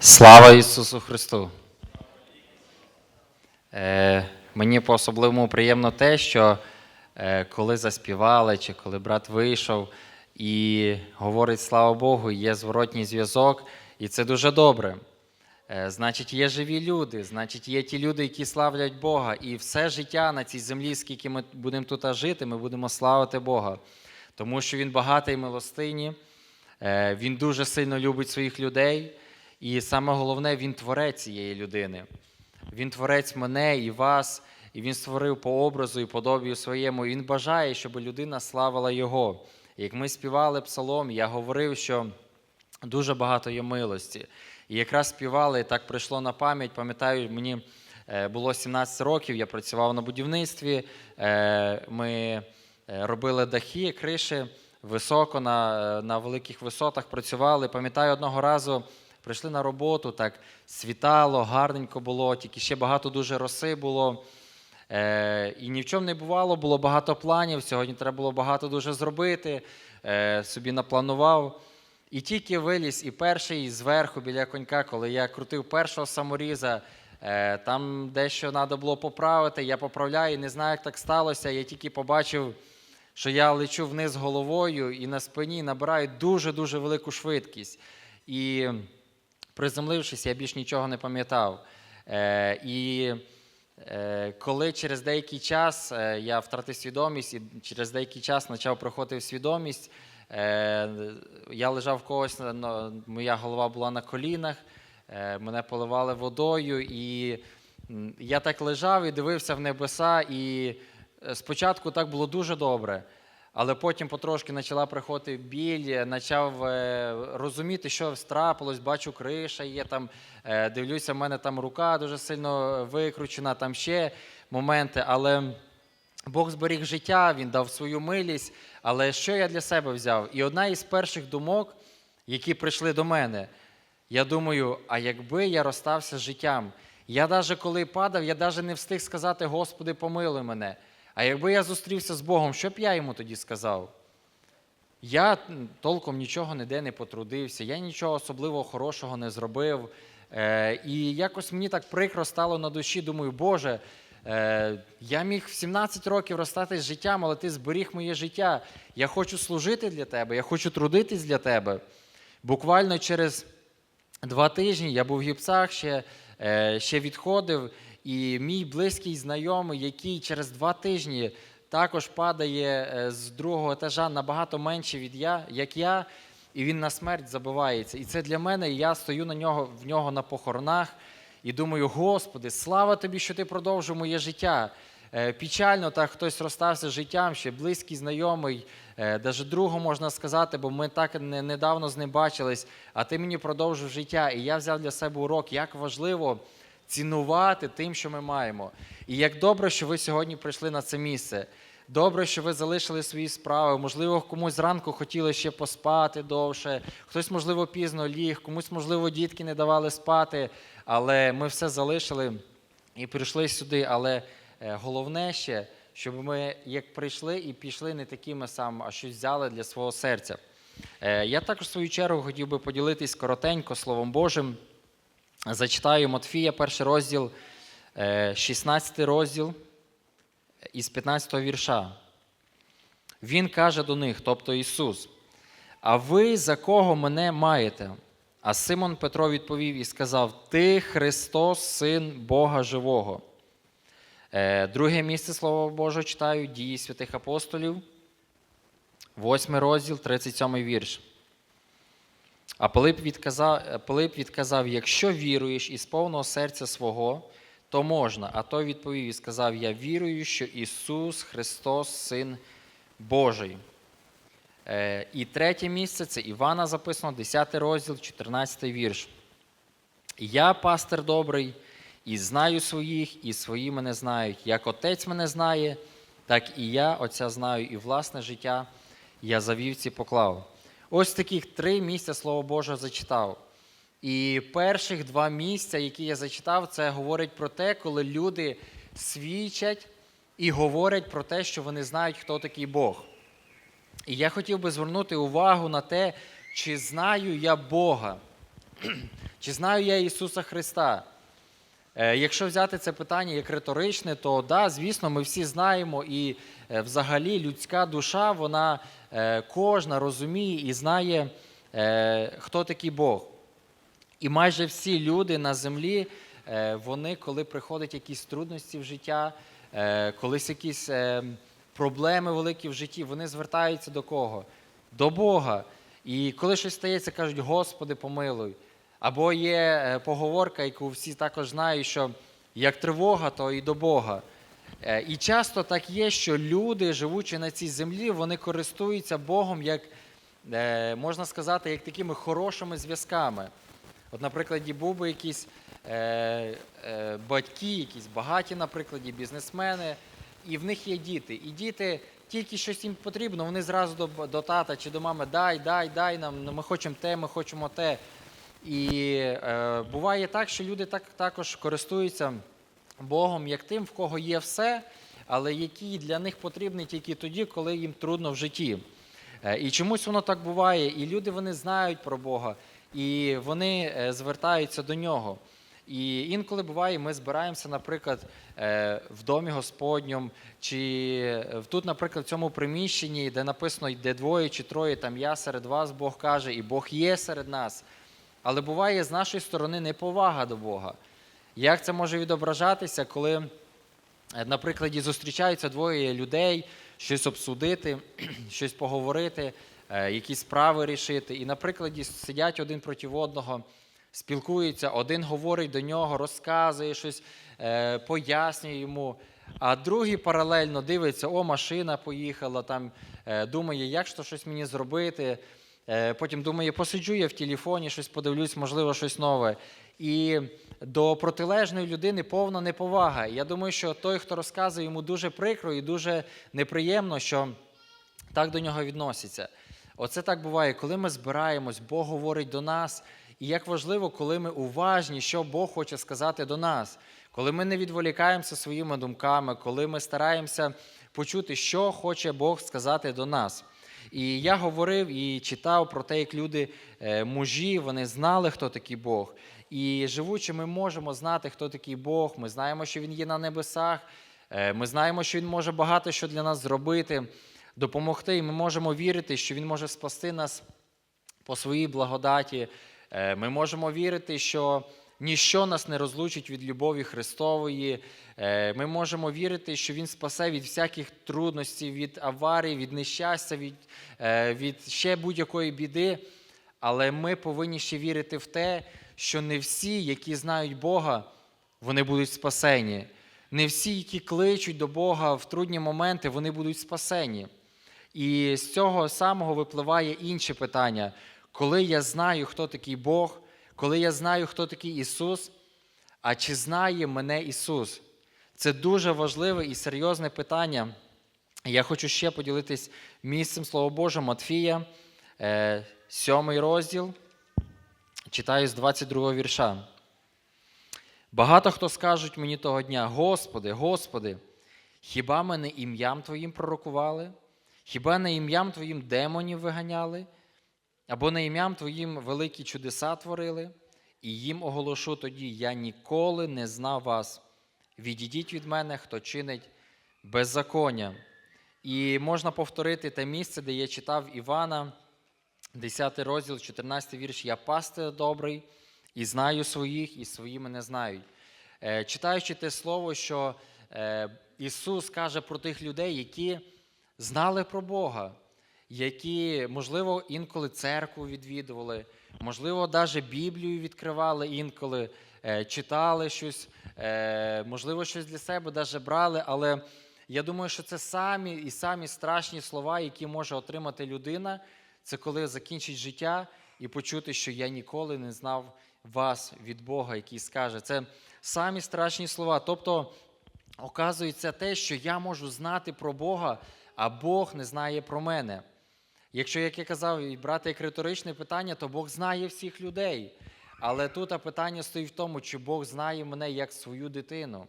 Слава Ісусу Христу! Е, мені по-особливому приємно те, що е, коли заспівали, чи коли брат вийшов і говорить слава Богу, є зворотній зв'язок, і це дуже добре. Е, значить, є живі люди, значить, є ті люди, які славлять Бога. І все життя на цій землі, скільки ми будемо тут жити, ми будемо славити Бога. Тому що Він багатий милостині, е, Він дуже сильно любить своїх людей. І саме головне, він творець цієї людини. Він творець мене і вас, і він створив по образу і подобію своєму. І він бажає, щоб людина славила його. Як ми співали псалом, я говорив, що дуже багато є милості. І якраз співали, так прийшло на пам'ять. Пам'ятаю, мені е, було 17 років, я працював на будівництві. е, Ми е, робили дахи, криші високо на, на великих висотах працювали. Пам'ятаю, одного разу прийшли на роботу, так світало, гарненько було, тільки ще багато дуже роси було. Е, і ні в чому не бувало, було багато планів. Сьогодні треба було багато дуже зробити. Е, собі напланував. І тільки виліз, і перший зверху біля конька, коли я крутив першого саморіза, е, там дещо треба було поправити. Я поправляю, не знаю, як так сталося. Я тільки побачив, що я лечу вниз головою і на спині набираю дуже-дуже велику швидкість. І приземлившись, я більш нічого не пам'ятав. Е, і е, коли через деякий час е, я втратив свідомість, і через деякий час почав приходити в свідомість, е, я лежав в когось, моя голова була на колінах, е, мене поливали водою, і я так лежав і дивився в небеса, і е, спочатку так було дуже добре. Але потім потрошки почала приходити біль, почав е, розуміти, що трапилось, бачу, криша є там, е, дивлюся, в мене там рука дуже сильно викручена, там ще моменти. Але Бог зберіг життя, Він дав свою милість. Але що я для себе взяв? І одна із перших думок, які прийшли до мене, я думаю, а якби я розстався з життям? Я навіть коли падав, я навіть не встиг сказати, Господи, помилуй мене. А якби я зустрівся з Богом, що б я йому тоді сказав? Я толком нічого ніде не потрудився, я нічого особливого хорошого не зробив. Е, і якось мені так прикро стало на душі. Думаю, Боже, е, я міг в 17 років розстатись з життям, але ти зберіг моє життя. Я хочу служити для тебе, я хочу трудитись для тебе. Буквально через два тижні я був в гіпсах, ще, е, ще відходив, і мій близький знайомий, який через два тижні також падає е, з другого етажа набагато менше від я, як я, і він на смерть забивається. І це для мене, і я стою на нього, в нього на похоронах і думаю, Господи, слава тобі, що ти продовжив моє життя. Е, Печально так хтось розстався з життям, ще близький знайомий, навіть другу можна сказати, бо ми так недавно з ним бачились, а ти мені продовжив життя. І я взяв для себе урок, як важливо цінувати тим, що ми маємо. І як добре, що ви сьогодні прийшли на це місце. Добре, що ви залишили свої справи. Можливо, комусь зранку хотіли ще поспати довше, хтось, можливо, пізно ліг, комусь, можливо, дітки не давали спати, але ми все залишили і прийшли сюди. Але е, головне ще, щоб ми як прийшли і пішли не такими самими, а щось взяли для свого серця. Е, Я також в свою чергу хотів би поділитись коротенько Словом Божим. Зачитаю Матфія, перший розділ, е, 16 розділ із 15 вірша. Він каже до них, тобто Ісус, а ви за кого мене маєте? А Симон Петро відповів і сказав: Ти Христос, Син Бога Живого. Е, Друге місце Слова Божого читаю, дії святих апостолів, 8 розділ, 37 вірш. А Пилип відказав, Пилип відказав: якщо віруєш із повного серця свого, то можна. А той відповів і сказав: Я вірую, що Ісус Христос, Син Божий. Е, І третє місце це Івана записано, 10 розділ, 14 вірш. Я пастир добрий, і знаю своїх, і свої мене знають. Як отець мене знає, так і я Отця знаю, і власне життя я за вівці поклав. Ось таких три місця Слово Боже зачитав. І перших два місця, які я зачитав, це говорить про те, коли люди свідчать і говорять про те, що вони знають, хто такий Бог. І я хотів би звернути увагу на те, чи знаю я Бога. Чи знаю я Ісуса Христа? Е, Якщо взяти це питання як риторичне, то да, звісно, ми всі знаємо, і е, взагалі людська душа, вона е, кожна розуміє і знає, хто такий Бог. І майже всі люди на землі, вони, коли приходять якісь трудності в життя, колись якісь проблеми великі в житті, вони звертаються до кого? До Бога. І коли щось стається, кажуть, Господи, помилуй. Або є е, поговорка, яку всі також знають, що як тривога, то і до Бога. Е, І часто так є, що люди, живучи на цій землі, вони користуються Богом як, е, можна сказати, як такими хорошими зв'язками. От, наприклад, був би якісь батьки, якісь багаті, наприклад, бізнесмени, і в них є діти. І діти, тільки щось їм потрібно, вони зразу до, до тата чи до мами дай, дай, дай нам, ми хочемо те, ми хочемо те. І е, буває так, що люди так, також користуються Богом як тим, в кого є все, але який для них потрібний тільки тоді, коли їм трудно в житті. Е, І чомусь воно так буває, і люди вони знають про Бога, і вони е, звертаються до нього. І інколи буває, ми збираємося, наприклад, е, в домі Господньому, чи тут, наприклад, в цьому приміщенні, де написано, де двоє чи троє, там я серед вас, Бог каже, і Бог є серед нас. Але буває з нашої сторони неповага до Бога. Як це може відображатися, коли, е, на прикладі, зустрічаються двоє людей, щось обсудити, щось поговорити, е, якісь справи рішити, і, на прикладі, сидять один проти одного, спілкуються, один говорить до нього, розказує щось, е, пояснює йому, а другий паралельно дивиться, о, машина поїхала, там, думає, як то щось мені зробити. Е, Потім думає, посиджу я в телефоні, щось подивлюсь, можливо, щось нове. І до протилежної людини повна неповага. Я думаю, що той, хто розказує, йому дуже прикро і дуже неприємно, що так до нього відносяться. Оце так буває, коли ми збираємось, Бог говорить до нас. І як важливо, коли ми уважні, що Бог хоче сказати до нас, коли ми не відволікаємося своїми думками, коли ми стараємося почути, що хоче Бог сказати до нас. І я говорив і читав про те, як люди е, мужі, вони знали, хто такий Бог. І живучи, ми можемо знати, хто такий Бог. Ми знаємо, що Він є на небесах. е, Ми знаємо, що Він може багато що для нас зробити, допомогти. І ми можемо вірити, що Він може спасти нас по своїй благодаті. Е, Ми можемо вірити, що ніщо нас не розлучить від любові Христової. Е, Ми можемо вірити, що Він спасе від всяких трудностей, від аварій, від нещастя, від, е, від ще будь-якої біди. Але ми повинні ще вірити в те, що не всі, які знають Бога, вони будуть спасені. Не всі, які кличуть до Бога в трудні моменти, вони будуть спасені. І з цього самого випливає інше питання. Коли я знаю, хто такий Бог, коли я знаю, хто такий Ісус, а чи знає мене Ісус? Це дуже важливе і серйозне питання. Я хочу ще поділитись місцем Слова Божого Матфія, е, сьомий розділ, читаю з 22 вірша. Багато хто скажуть мені того дня: Господи, Господи, хіба ми не ім'ям Твоїм пророкували? Хіба не ім'ям Твоїм демонів виганяли? Або не ім'ям Твоїм великі чудеса творили? І їм оголошу тоді: Я ніколи не знав вас. Відійдіть від мене, хто чинить беззаконня. І можна повторити те місце, де я читав Івана, 10 розділ, 14 вірш. Я пастир добрий і знаю своїх, і свої мене знають. Е, Читаючи те слово, що е, Ісус каже про тих людей, які знали про Бога, які, можливо, інколи церкву відвідували, можливо, навіть Біблію відкривали інколи, е, читали щось, е, можливо, щось для себе навіть брали, але я думаю, що це самі і самі страшні слова, які може отримати людина, це коли закінчить життя і почути, що я ніколи не знав вас від Бога, який скаже. Це самі страшні слова. Тобто, оказується те, що я можу знати про Бога, а Бог не знає про мене. Якщо, як я казав, брати як риторичне питання, то Бог знає всіх людей. Але тут питання стоїть в тому, чи Бог знає мене як свою дитину.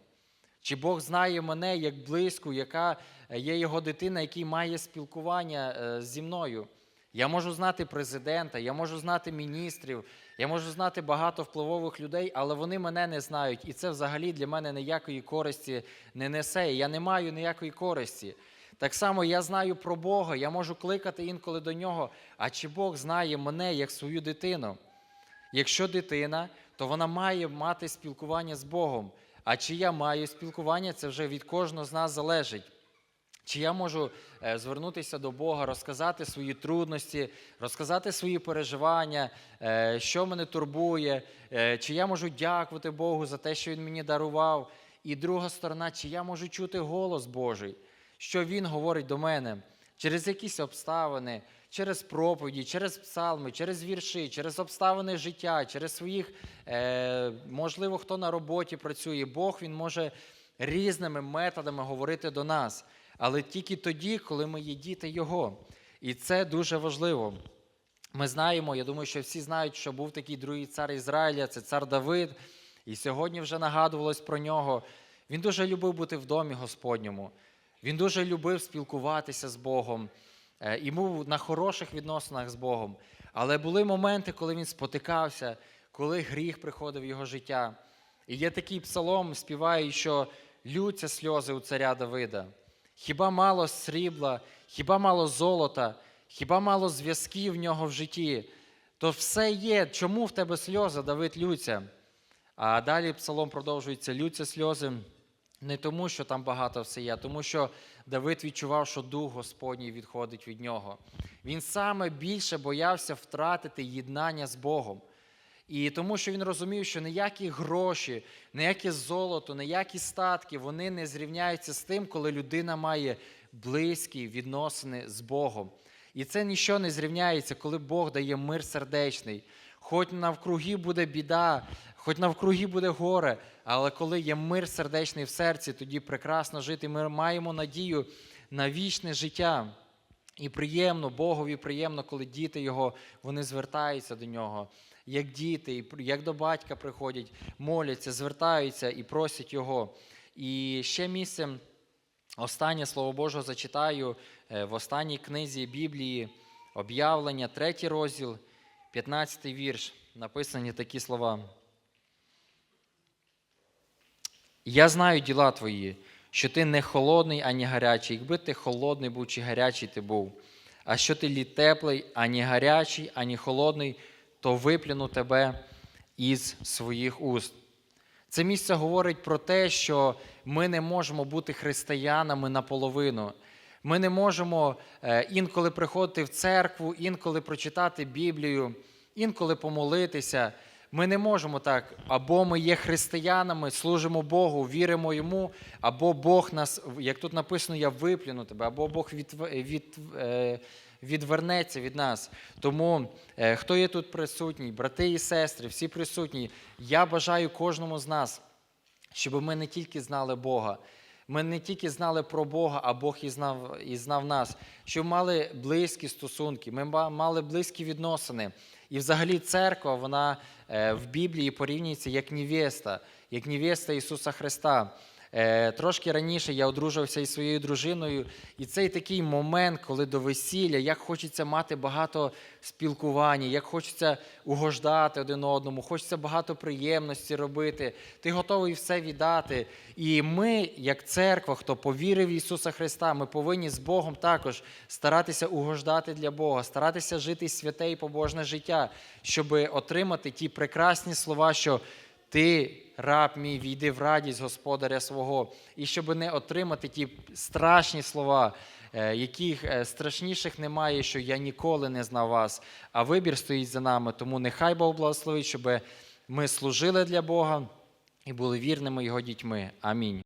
Чи Бог знає мене як близьку, яка є його дитина, який має спілкування е, зі мною? Я можу знати президента, я можу знати міністрів, я можу знати багато впливових людей, але вони мене не знають. І це взагалі для мене ніякої користі не несе. Я не маю ніякої користі. Так само я знаю про Бога, я можу кликати інколи до нього. А чи Бог знає мене як свою дитину? Якщо дитина, то вона має мати спілкування з Богом. А чи я маю спілкування, це вже від кожного з нас залежить. Чи я можу е, звернутися до Бога, розказати свої трудності, розказати свої переживання, е, що мене турбує, е, чи я можу дякувати Богу за те, що Він мені дарував. І друга сторона, чи я можу чути голос Божий, що Він говорить до мене через якісь обставини, через проповіді, через псалми, через вірші, через обставини життя, через своїх, е, можливо, хто на роботі працює. Бог Він може різними методами говорити до нас, але тільки тоді, коли ми є діти Його. І це дуже важливо. Ми знаємо, я думаю, що всі знають, що був такий другий цар Ізраїля, це цар Давид. І сьогодні вже нагадувалось про нього. Він дуже любив бути в домі Господньому. Він дуже любив спілкуватися з Богом е, і був на хороших відносинах з Богом. Але були моменти, коли він спотикався, коли гріх приходив в його життя. І є такий псалом, співає, що лються сльози у царя Давида. Хіба мало срібла, хіба мало золота, хіба мало зв'язків в нього в житті? То все є. Чому в тебе сльози, Давид лються? А далі псалом продовжується: лються сльози не тому, що там багато все є, а тому що Давид відчував, що дух Господній відходить від нього. Він саме більше боявся втратити єднання з Богом. І тому, що він розумів, що ніякі гроші, ніяке золото, ніякі статки вони не зрівняються з тим, коли людина має близькі відносини з Богом. І це нічого не зрівняється, коли Бог дає мир сердечний. Хоч навкруги буде біда, хоч навкруги буде горе, але коли є мир сердечний в серці, тоді прекрасно жити. Ми маємо надію на вічне життя. І приємно, Богові приємно, коли діти його вони звертаються до нього, як діти, як до батька приходять, моляться, звертаються і просять його. І ще місце, останнє слово Боже зачитаю е, в останній книзі Біблії, об'явлення, третій розділ, 15 вірш. Написані такі слова. Я знаю діла твої, що ти не холодний, ані гарячий. Якби ти холодний був чи гарячий ти був, а що ти лі теплий, ані гарячий, ані холодний, то виплюну тебе із своїх уст. Це місце говорить про те, що ми не можемо бути християнами наполовину. Ми не можемо е, інколи приходити в церкву, інколи прочитати Біблію, інколи помолитися. Ми не можемо так, або ми є християнами, служимо Богу, віримо йому, або Бог нас, як тут написано, я виплюну тебе, або Бог від, від, е, відвернеться від нас. Тому е, хто є тут присутній, брати і сестри, всі присутні, я бажаю кожному з нас, щоб ми не тільки знали Бога. Ми не тільки знали про Бога, а Бог і знав, і знав нас, що мали близькі стосунки, ми мали близькі відносини. І взагалі церква, вона е, в Біблії порівнюється як невеста, як невеста Ісуса Христа. Е, Трошки раніше я одружився із своєю дружиною, і цей такий момент, коли до весілля, як хочеться мати багато спілкування, як хочеться угождати один одному, хочеться багато приємності робити. Ти готовий все віддати. І ми, як церква, хто повірив в Ісуса Христа, ми повинні з Богом також старатися угождати для Бога, старатися жити святе і побожне життя, щоб отримати ті прекрасні слова, що ти, раб мій, війди в радість господаря свого, і щоб не отримати ті страшні слова, е, яких е, страшніших немає, що я ніколи не знав вас, а вибір стоїть за нами. Тому нехай Бог благословить, щоб ми служили для Бога і були вірними Його дітьми. Амінь.